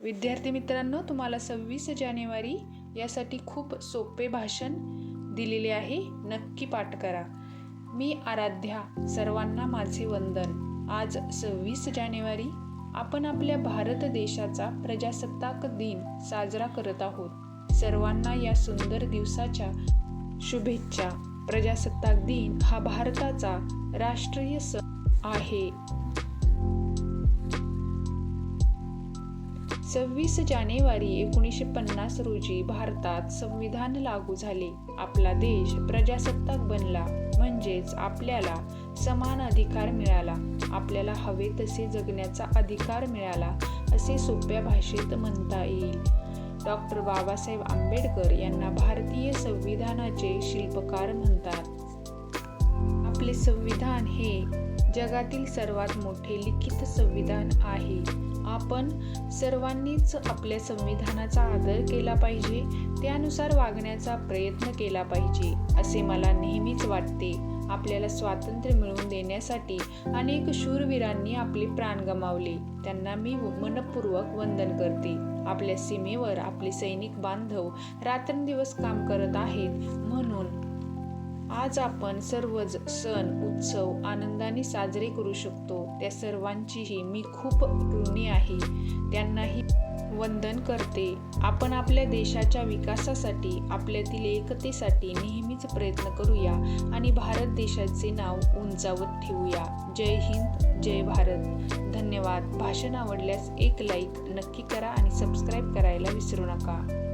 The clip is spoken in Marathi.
विद्यार्थी मित्रांनो तुम्हाला सव्वीस जानेवारी यासाठी खूप सोपे भाषण दिलेले आहे. नक्की पाठ करा. मी आराध्या सर्वांना माझे वंदन. आज सव्वीस जानेवारी आपण आपल्या भारत देशाचा प्रजासत्ताक दिन साजरा करत आहोत. सर्वांना या सुंदर दिवसाच्या शुभेच्छा. प्रजासत्ताक दिन हा भारताचा राष्ट्रीय सण आहे. सव्वीस जानेवारी एकोणीसशे पन्नास रोजी भारतात संविधान लागू झाले. आपला देश प्रजासत्ताक बनला. म्हणजेच आपल्याला समान अधिकार मिळाला. आपल्याला हवे तसे जगण्याचा अधिकार मिळाला असे सोप्या भाषेत म्हणता येईल. डॉक्टर बाबासाहेब आंबेडकर यांना भारतीय संविधानाचे शिल्पकार म्हणतात आपले संविधान हे जगातील सर्वात मोठे लिखित संविधान आहे. आपण सर्वांनीच आपल्या संविधानाचा आदर केला पाहिजे त्यानुसार वागण्याचा प्रयत्न केला पाहिजे असे मला नेहमीच वाटते. आपल्याला स्वातंत्र्य मिळवून देण्यासाठी अनेक शूरवीरांनी आपले प्राण गमावले. त्यांना मी मनपूर्वक वंदन करते. आपल्या सीमेवर आपले सैनिक बांधव रात्रंदिवस काम करत आहेत म्हणून आज आपण सर्वच सण उत्सव आनंदाने साजरे करू शकतो. त्या सर्वांचीही मी खूप ऋणी आहे. त्यांनाही वंदन करते. आपण आपल्या देशाच्या विकासासाठी आपल्यातील एकतेसाठी नेहमीच प्रयत्न करूया आणि भारत देशाचे नाव उंचावत ठेवूया. जय हिंद जय भारत. धन्यवाद. भाषण आवडल्यास एक लाईक नक्की करा आणि सबस्क्राईब करायला विसरू नका.